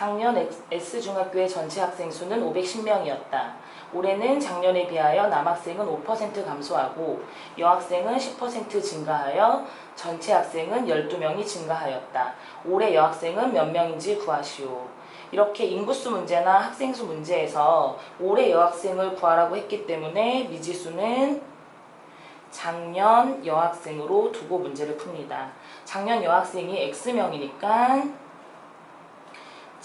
작년 S중학교의 전체 학생 수는 510명이었다. 올해는 작년에 비하여 남학생은 5% 감소하고 여학생은 10% 증가하여 전체 학생은 12명이 증가하였다. 올해 여학생은 몇 명인지 구하시오. 이렇게 인구수 문제나 학생수 문제에서 올해 여학생을 구하라고 했기 때문에 미지수는 작년 여학생으로 두고 문제를 풉니다. 작년 여학생이 X명이니까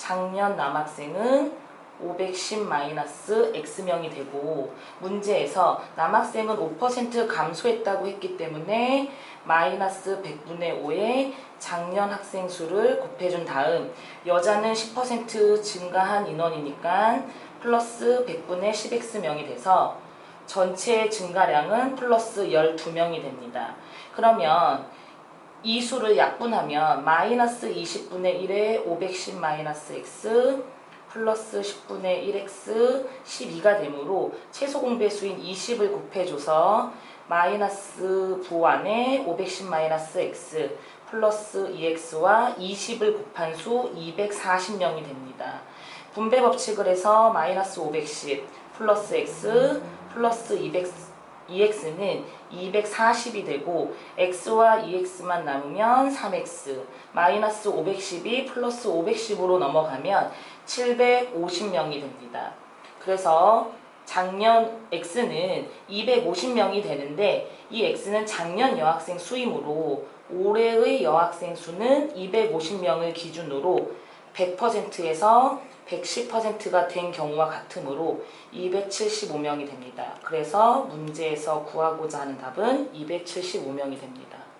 작년 남학생은 510-X명이 되고 문제에서 남학생은 5% 감소했다고 했기 때문에 마이너스 100분의 5에 작년 학생 수를 곱해준 다음 여자는 10% 증가한 인원이니까 플러스 100분의 10X명이 돼서 전체 증가량은 플러스 12명이 됩니다. 그러면 이 수를 약분하면 마이너스 20분의 1에 510 마이너스 x 플러스 10분의 1x 12가 되므로 최소 공배수인 20을 곱해줘서 마이너스 부안에 510 마이너스 x 플러스 2x와 20을 곱한 수 240명이 됩니다. 분배 법칙을 해서 마이너스 510 플러스 x 플러스 200 2x는 240이 되고 x와 2x만 남으면 3x 마이너스 510이 플러스 510으로 넘어가면 750명이 됩니다. 그래서 작년 x는 250명이 되는데 이 x는 작년 여학생 수이므로 올해의 여학생 수는 250명을 기준으로 100%에서 110%가 된 경우와 같으므로 275명이 됩니다. 그래서 문제에서 구하고자 하는 답은 275명이 됩니다.